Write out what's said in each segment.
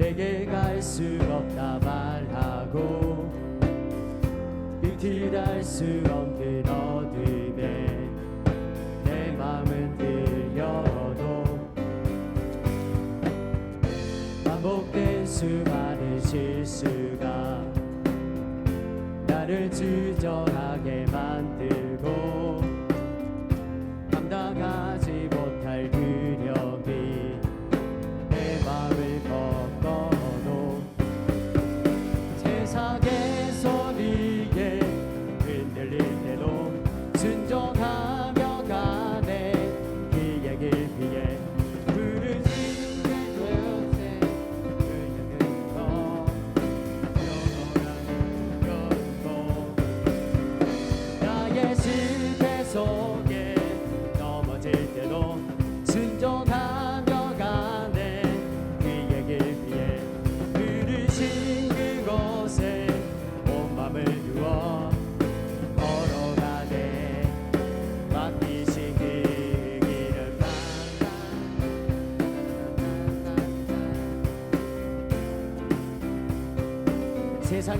내게 갈 수 없다 말하고 끝이 닿수 없는 어둠에 내 맘은 들려도 반복된 수많은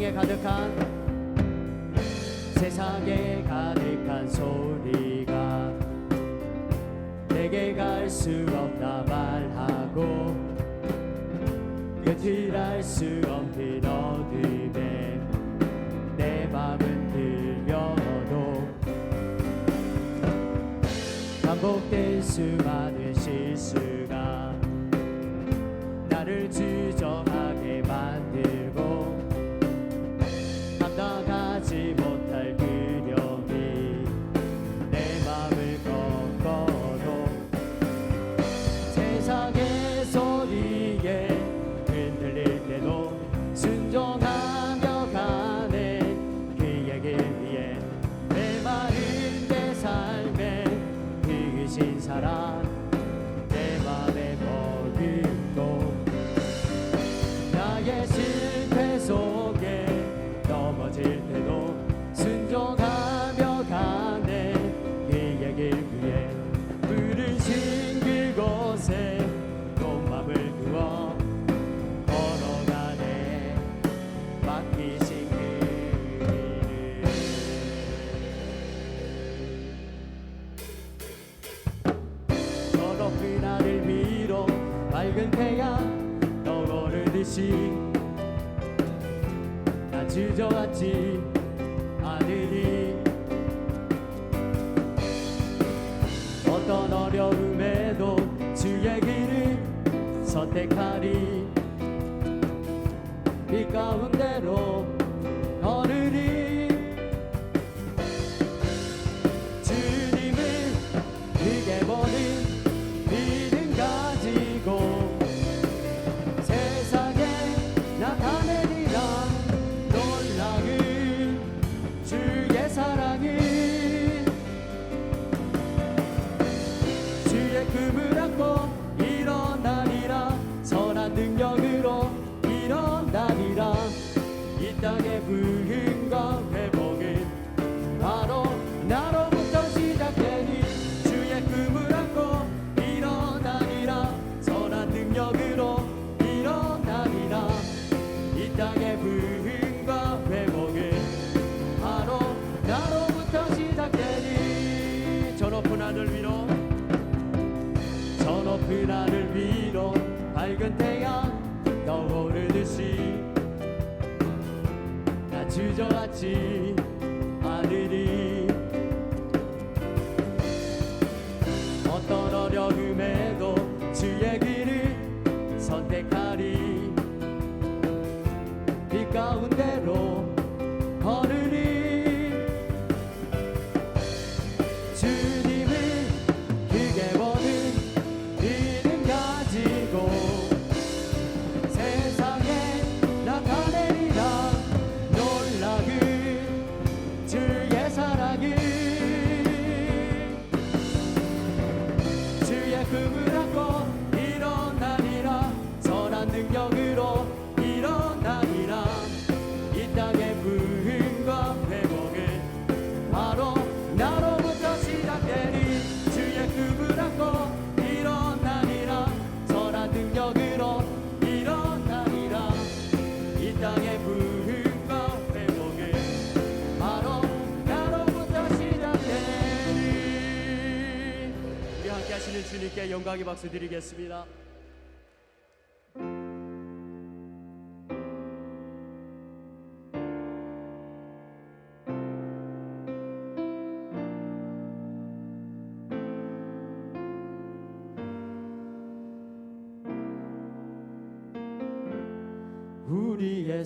세상에 가득한 세상에 가득한 소리가 내게 갈 수 없다 말하고 끝을 알 수 없는 어둠에 내 맘은 들려도 반복된 수많은 실수가 나를 주저 떠오르듯이 나 주저앉지. 않으니 어떤 어려움에도 주의 길을 선택하리. 빛 가운데로 주저앉지 않으리 어떤 어려움에도 주의 길을 선택하리. 빛 가운데로 땅의 부흥과 회복은 바로 나로부터 시작되니 주의 꿈을 안고 일어나니라. 선한 능력으로 일어나니라. 이 땅의 부흥과 회복은 바로 나로부터 시작되니. 우리 함께 하시는 주님께 영광의 박수 드리겠습니다.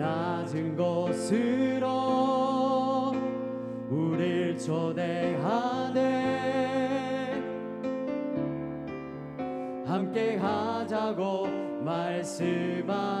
낮은 곳으로 우릴 초대하네. 함께 하자고 말씀하시네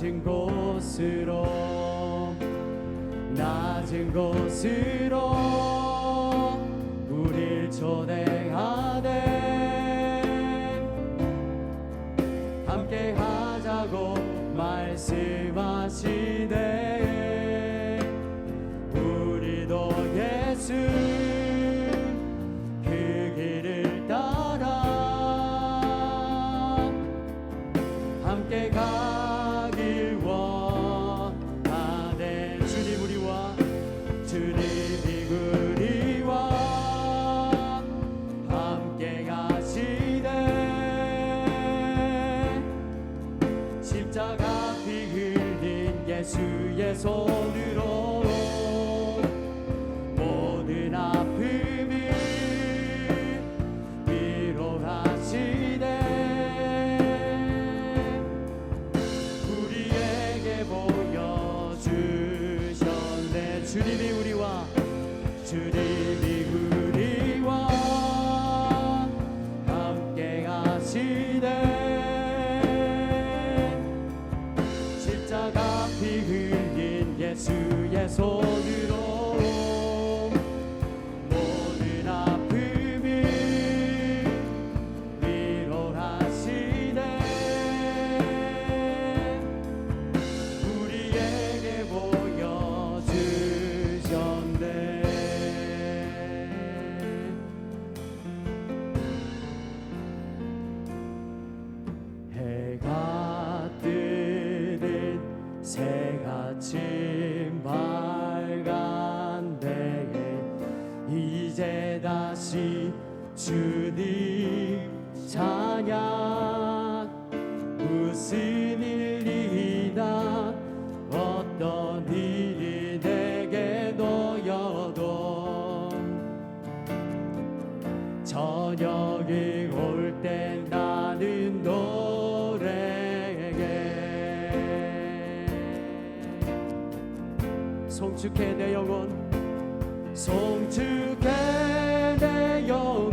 낮은 곳으로 낮은 곳으로 우릴 초대하네. 함께 하자고 말씀하시네. 우리도 예수 그 함께 가 무슨 일이나 어떤 일이 내게 놓여도 저녁이 올 때 나는 노래게 송축해 내 영혼 송축해 내 영혼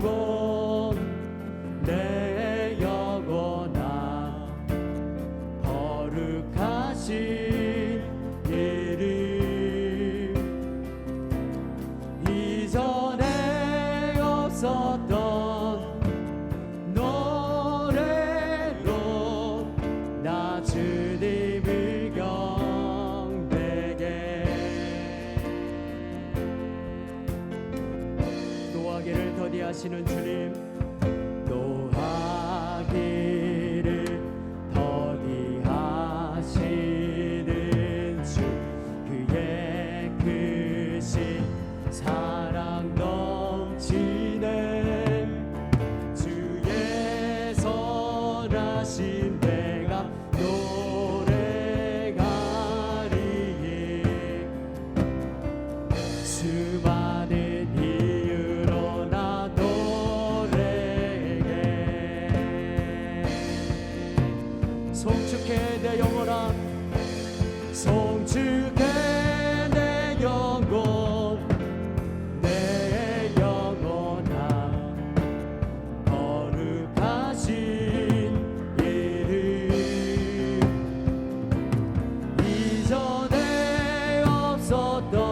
그 신. so do